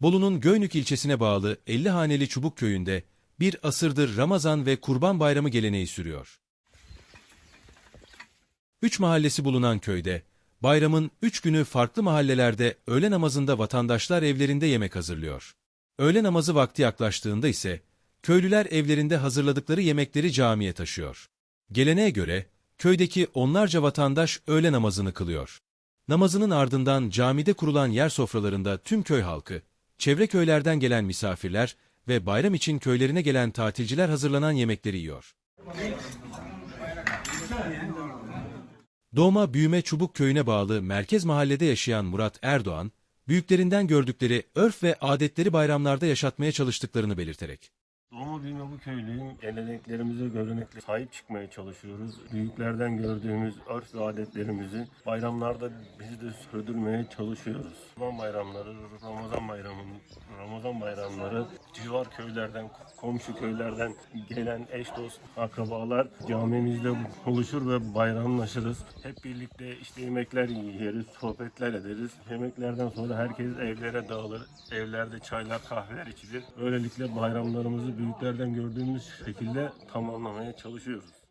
Bolu'nun Göynük ilçesine bağlı 50 haneli Çubuk köyünde bir asırdır Ramazan ve Kurban Bayramı geleneği sürüyor. Üç mahallesi bulunan köyde bayramın üç günü farklı mahallelerde öğle namazında vatandaşlar evlerinde yemek hazırlıyor. Öğle namazı vakti yaklaştığında ise köylüler evlerinde hazırladıkları yemekleri camiye taşıyor. Geleneğe göre köydeki onlarca vatandaş öğle namazını kılıyor. Namazının ardından camide kurulan yer sofralarında tüm köy halkı, çevre köylerden gelen misafirler ve bayram için köylerine gelen tatilciler hazırlanan yemekleri yiyor. Doğma büyüme Çubuk köyüne bağlı merkez mahallede yaşayan Murat Erdoğan, büyüklerinden gördükleri örf ve adetleri bayramlarda yaşatmaya çalıştıklarını belirterek. Doğma büyüme bu köylüyüm. Geleneklerimize, göreneklerimize sahip çıkmaya çalışıyoruz. Büyüklerden gördüğümüz örf ve adetlerimizi bayramlarda biz de sürdürmeye çalışıyoruz. Kurban bayramları, Ramazan bayramı, Ramazan bayramları civar köylerden, komşu köylerden gelen eş dost, akrabalar camimizde buluşur ve bayramlaşırız. Hep birlikte işte yemekler yeriz, sohbetler ederiz. Yemeklerden sonra herkes evlere dağılır. Evlerde çaylar, kahveler içilir. Böylelikle bayramlarımızı büyüklerden gördüğümüz şekilde tamamlamaya çalışıyoruz.